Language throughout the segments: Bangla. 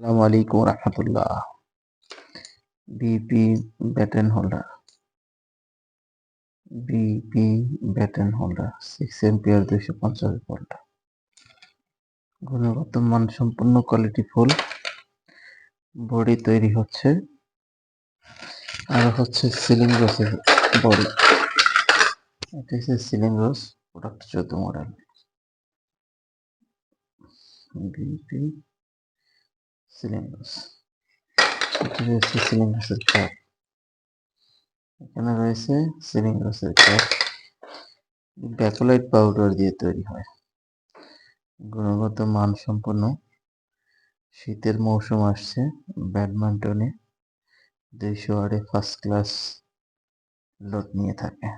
আসসালামু আলাইকুম রহমতুল্লাহ। BP batten holder BP batten holder six ampere দুইশো পঞ্চাশ ভোল্ট গুণগত মান সম্পূর্ণ কোয়ালিটি ফুল বডি তৈরি হচ্ছে। আর হচ্ছে সিলিং রসের বডি এটা হচ্ছে সিলিং রস প্রোডাক্ট চোদ্দ মডেল বিপি সিলিন্ডার্স এটি রয়েছে সিলিন্ডার্সের ক্যাপ এখানে রয়েছে সিলিন্ডার্সের ক্যাপ ব্যাকলাইট পাউডার দিয়ে তৈরি হয় গুণগত মান সম্পন্ন শীতের মৌসুম আসছে ব্যাডমিন্টনে দুইশো আড়ে ফার্স্ট ক্লাস লোড নিয়ে থাকে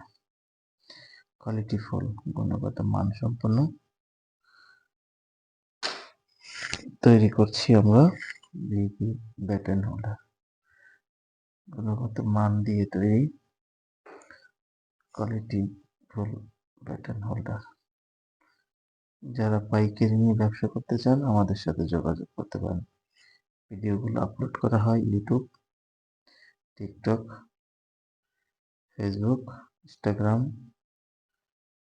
কোয়ালিটি ফুল গুণগত মান সম্পন্ন তৈরি করছি আমরা। Batten holder. গুণগত মান দিয়ে তৈরি। Quality full batten holder. যারা পাইকারি নিয়ে ব্যবসা করতে চান, আমাদের সাথে যোগাযোগ করতে পারেন। ভিডিওগুলো আপলোড করা হয় YouTube TikTok Facebook Instagram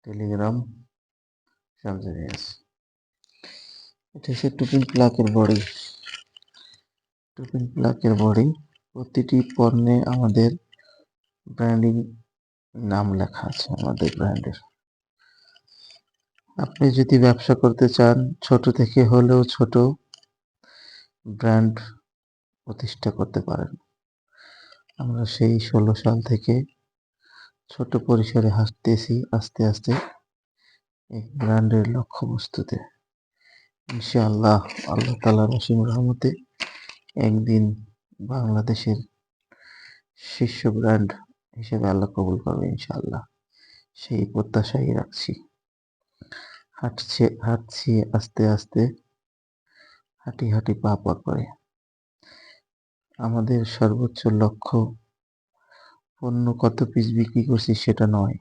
Telegram সব জায়গায় আছে। এটা হচ্ছে টুপিন প্লাকের বডি। টুপিন প্লাকের বডি। প্রতিটি পণ্যে আমাদের ব্র্যান্ডিং নাম লেখা আছে, আমাদের ব্র্যান্ডের আপনি যদি ব্যবসা করতে চান, ছোট থেকে হলেও ছোট ব্র্যান্ড প্রতিষ্ঠা করতে পারেন। আমরা সেই ষোলো সাল থেকে ছোট পরিসরে হাসতেছি, আস্তে আস্তে এই ব্র্যান্ডের লক্ষ্যবস্তুতে। ইনশাআল্লাহ আল্লাহ তালা রসিম রহমতে একদিন বাংলাদেশের শীর্ষ ব্র্যান্ড হিসেবে আল্লাহ কবুল করবে ইনশাআল্লাহ। সেই প্রত্যাশাই রাখছি। হাঁটছে, হাঁটছি আস্তে আস্তে হাঁটি হাঁটি পা পা করে। আমাদের সর্বোচ্চ লক্ষ্য পণ্য কত পিস বিক্রি করছি সেটা নয়।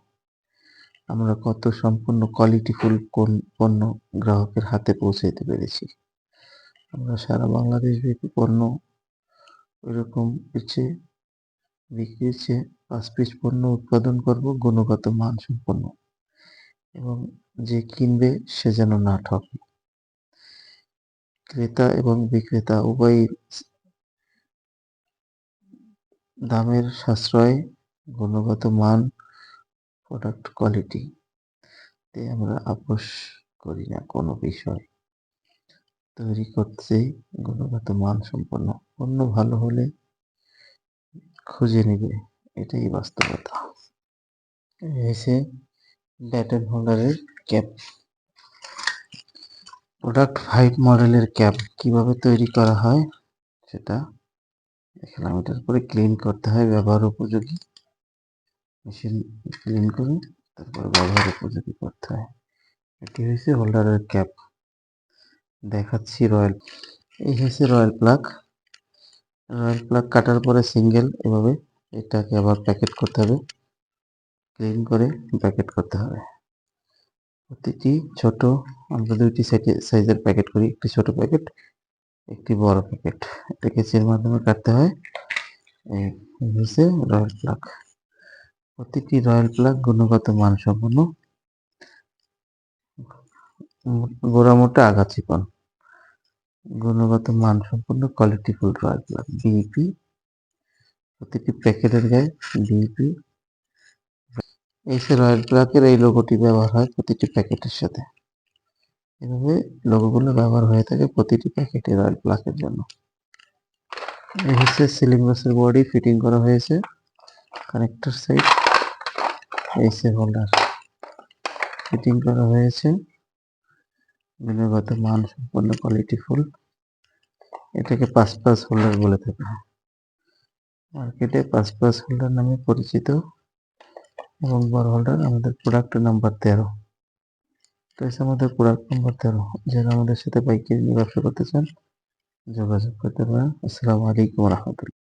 আমরা কত সম্পূর্ণ কোয়ালিটিফুল পণ্য গ্রাহকের হাতে পৌঁছাইতে পেরেছি। আমরা সারা বাংলাদেশ ব্যাপী পণ্য ওইরকম হচ্ছে বিক্রি হচ্ছে, পাঁচ পিস পণ্য উৎপাদন করব, গুণগত মান সম্পন্ন এবং যে কিনবে সে যেন না ঠকে। ক্রেতা এবং বিক্রেতা উভয় দামের সাশ্রয়, গুণগত মান প্রোডাক্ট কোয়ালিটি তে আমরা আপোষ করি না কোনো বিষয়। তৈরি করতে গুণগত মান সম্পন্ন পণ্য ভালো হলে খুঁজে নেবে, এটাই বাস্তবতা। এসে ব্যাটন হোল্ডারের ক্যাপ প্রোডাক্ট ফাইভ মডেলের ক্যাপ কীভাবে তৈরি করা হয়, সেটা দেখলাম এটার পরে ক্লিন করতে হয়, ব্যবহার উপযোগী। মেশিন ক্লিন করে, তারপর ব্যবহার উপযোগী করতে হয়। এটি হয়েছে হোল্ডারের ক্যাপ দেখাচ্ছি রয়্যাল এই হয়েছে রয়্যাল প্লাগ রয়্যাল প্লাগ কাটার পরে সিঙ্গেল এভাবে এটাকে আবার প্যাকেট করতে হবে। ক্লিন করে প্যাকেট করতে হবে। প্রতিটি ছোট, আমরা দুইটি সাইজের প্যাকেট করি, একটি ছোট প্যাকেট একটি বড় প্যাকেট এটা কেচির মাধ্যমে কাটতে হয়। এই হচ্ছে রয়্যাল প্লাগ প্রতিটি রয়্যাল প্লাগ গুণগত মানসম্পন্ন, গোড়া মোটা আগা চিকন গুণগত মানসম্পন্ন কোয়ালিটিফুল রয়্যাল প্লাগ বিইপি প্রতিটি প্যাকেটের গায়ে বিইপি এই সে রয়্যাল প্লাগের এই লোগোটি ব্যবহার হয় প্রতিটি প্যাকেটের সাথে। এভাবে লোগোগুলো ব্যবহার হয়ে থাকে প্রতিটি প্যাকেটে রয়্যাল প্লাগের জন্য। এই হচ্ছে সিলিং বক্সের বডি ফিটিং করা হয়েছে। কানেক্টর সাইড এই সে হোল্ডার ফিটিং করা হয়েছে। গুণগত মান সম্পন্ন কোয়ালিটি ফুল। এটাকে পাঁচ পাঁচ হোল্ডার বলে থাকে। মার্কেটে পাঁচ পাঁচ হোল্ডার নামে পরিচিত এবং বড় হোল্ডার আমাদের প্রোডাক্ট নাম্বার তেরো। তো এসে আমাদের প্রোডাক্ট নাম্বার তেরো। যারা আমাদের সাথে বাইকের নিয়ে ব্যবসা করতে চান, যোগাযোগ করতে পারেন। আসসালামু আলাইকুম রহমতুল্লাহ।